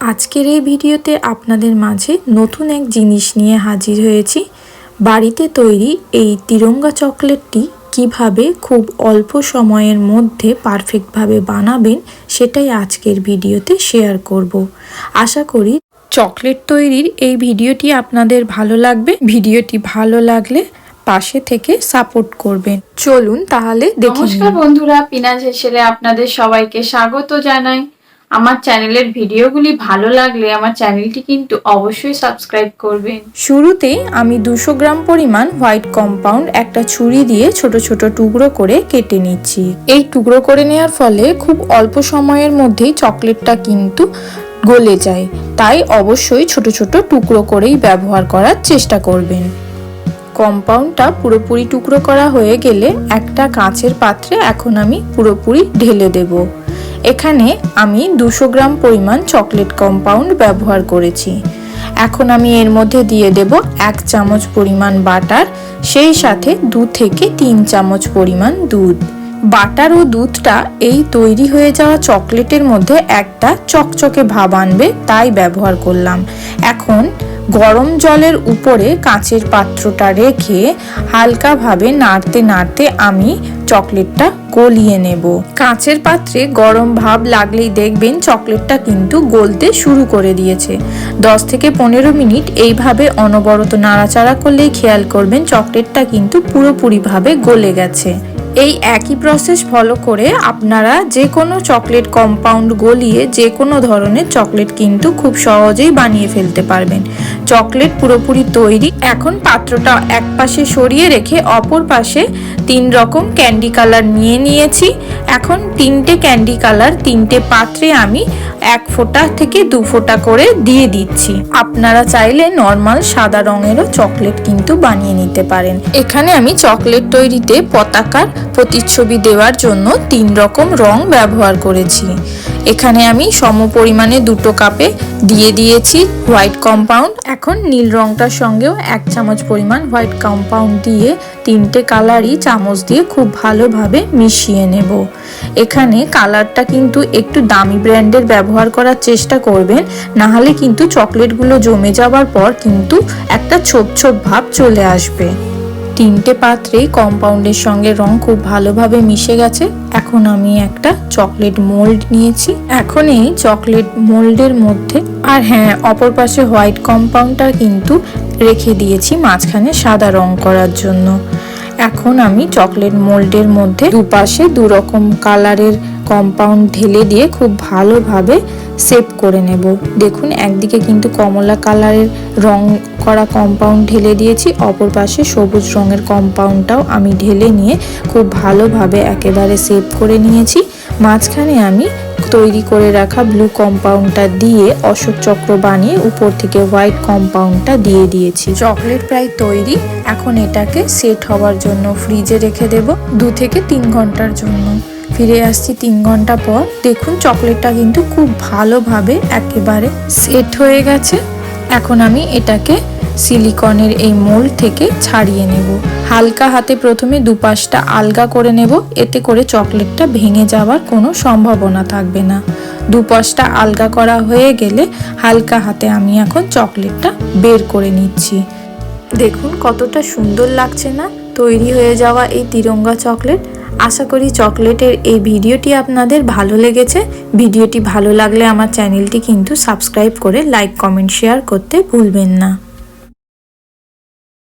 আজকের এই ভিডিওতে আপনাদের মাঝে নতুন এক জিনিস নিয়ে হাজির হয়েছি। বাড়িতে তৈরি এই তিরঙ্গা চকলেটটি কীভাবে খুব অল্প সময়ের মধ্যে পারফেক্টভাবে বানাবেন সেটাই আজকের ভিডিওতে শেয়ার করব। আশা করি চকলেট তৈরির এই ভিডিওটি আপনাদের ভালো লাগবে। ভিডিওটি ভালো লাগলে পাশে থেকে সাপোর্ট করবেন। চলুন তাহলে। নমস্কার বন্ধুরা পিনাজ হেসেলে আপনাদের সবাইকে স্বাগত জানাই। আমার চ্যানেলের ভিডিওগুলি ভালো লাগলে আমার চ্যানেলটি কিন্তু অবশ্যই সাবস্ক্রাইব করবেন। শুরুতেই আমি দুশো গ্রাম পরিমাণ হোয়াইট কম্পাউন্ড একটা ছুরি দিয়ে ছোট ছোট টুকরো করে কেটে নিচ্ছি। এই টুকরো করে নেওয়ার ফলে খুব অল্প সময়ের মধ্যেই চকলেটটা কিন্তু গলে যায়। তাই অবশ্যই ছোট ছোট টুকরো করেই ব্যবহার করার চেষ্টা করবেন। কম্পাউন্ডটা পুরোপুরি টুকরো করা হয়ে গেলে একটা কাঁচের পাত্রে এখন আমি পুরোপুরি ঢেলে দেব। এখানে আমি দুশো গ্রাম পরিমাণ চকলেট কম্পাউন্ড ব্যবহার করেছি। এখন আমি এর মধ্যে দিয়ে দেব এক চামচ পরিমাণ বাটার, সেই সাথে দু থেকে তিন চামচ পরিমাণ দুধ। বাটার ও দুধটা এই তৈরি হয়ে যাওয়া চকলেটের মধ্যে একটা চকচকে ভাব আনবে, তাই ব্যবহার করলাম। এখন গরম জলের উপরে কাঁচের পাত্রটা রেখে হালকাভাবে নাড়তে নাড়তে আমি চকলেটটা গলিয়ে নেব। কাঁচের পাত্রে গরম ভাব লাগলেই দেখবেন চকলেটটা কিন্তু গলতে শুরু করে দিয়েছে। দশ থেকে পনেরো মিনিট এইভাবে অনবরত নাড়াচাড়া করলেই খেয়াল করবেন চকলেটটা কিন্তু পুরোপুরিভাবে গলে গেছে। এই একই প্রসেস ফলো করে আপনারা যে কোনো চকলেট কম্পাউন্ড গলিয়ে যে কোনো ধরনের চকলেট কিন্তু খুব সহজেই বানিয়ে ফেলতে পারবেন। চকলেট পুরোপুরি তৈরি। এখন পাত্রটা এক পাশে সরিয়ে রেখে অপর পাশে তিন রকম ক্যান্ডি কালার নিয়ে নিয়েছি। এখন তিনটে ক্যান্ডি কালার, তিনটে পাত্রে আমি এক ফোঁটা থেকে দু ফোঁটা করে দিয়ে দিচ্ছি। আপনারা চাইলে নর্মাল সাদা রঙেরও চকলেট কিন্তু বানিয়ে নিতে পারেন। এখানে আমি চকলেট তৈরিতে পতাকার প্রতিচ্ছবি দেওয়ার জন্য তিন রকম রং ব্যবহার করেছি। এখানে আমি সম পরিমাণে দুটো কাপে দিয়ে দিয়েছি হোয়াইট কম্পাউন্ড। এখন নীল রংটার সঙ্গেও এক চামচ পরিমাণ হোয়াইট কম্পাউন্ড দিয়ে তিনটে কালারই চামচ দিয়ে খুব ভালোভাবে মিশিয়ে নেব। এখানে কালারটা কিন্তু একটু দামি ব্র্যান্ডের ব্যবহার করার চেষ্টা করবেন না হলে কিন্তু চকলেটগুলো জমে যাওয়ার পর কিন্তু একটা ছোপ ছোপ ভাব চলে আসবে। তিনটে পাত্রেই কম্পাউন্ডের সঙ্গে রং খুব ভালোভাবে মিশে গেছে। এখন আমি একটা চকলেট মোল্ড নিয়েছি। এখন এই চকলেট মোল্ডের মধ্যে, আর হ্যাঁ অপর পাশে হোয়াইট কম্পাউন্ডটা কিন্তু রেখে দিয়েছি মাঝখানে সাদা রং করার জন্য। এখন আমি চকলেট মোল্ডের মধ্যে দুপাশে দু রকম কালারের কম্পাউন্ড ঢেলে দিয়ে খুব ভালোভাবে সেভ করে নেব। দেখুন, একদিকে কিন্তু কমলা কালারের রং করা কম্পাউন্ড ঢেলে দিয়েছি, অপর পাশে সবুজ রঙের কম্পাউন্ডটাও আমি ঢেলে নিয়ে খুব ভালোভাবে একেবারে সেভ করে নিয়েছি। মাঝখানে আমি তৈরি করে রাখা ব্লু কম্পাউন্ডটা দিয়ে অশোক চক্র বানিয়ে উপর থেকে হোয়াইট কম্পাউন্ডটা দিয়ে দিয়েছি। চকলেট প্রায় তৈরি, এখন এটাকে সেট হওয়ার জন্য ফ্রিজে রেখে দেব, দু থেকে তিন ঘণ্টার জন্য। ফিরে আসছি তিন ঘণ্টা পর। দেখুন, চকলেটটা কিন্তু খুব ভালোভাবে একেবারে সেট হয়ে গেছে। এখন আমি এটাকে সিলিকনের এই মোল্ড থেকে ছাড়িয়ে নেব। হালকা হাতে প্রথমে দুপাশটা আলগা করে নেব। এতে করে চকলেটটা ভেঙে যাওয়ার কোনো সম্ভাবনা থাকবে না। দুপাশটা আলগা করা হয়ে গেলে হালকা হাতে আমি এখন চকলেটটা বের করে নিচ্ছি। দেখুন, কতটা সুন্দর লাগছে না? তৈরি হয়ে যাওয়া এই তিরঙ্গা চকলেট। আশা করি চকলেটের এই ভিডিওটি আপনাদের ভালো লেগেছে। ভিডিওটি ভালো লাগলে আমার চ্যানেলটি কিন্তু সাবস্ক্রাইব করে, লাইক, কমেন্ট, শেয়ার করতে ভুলবেন না।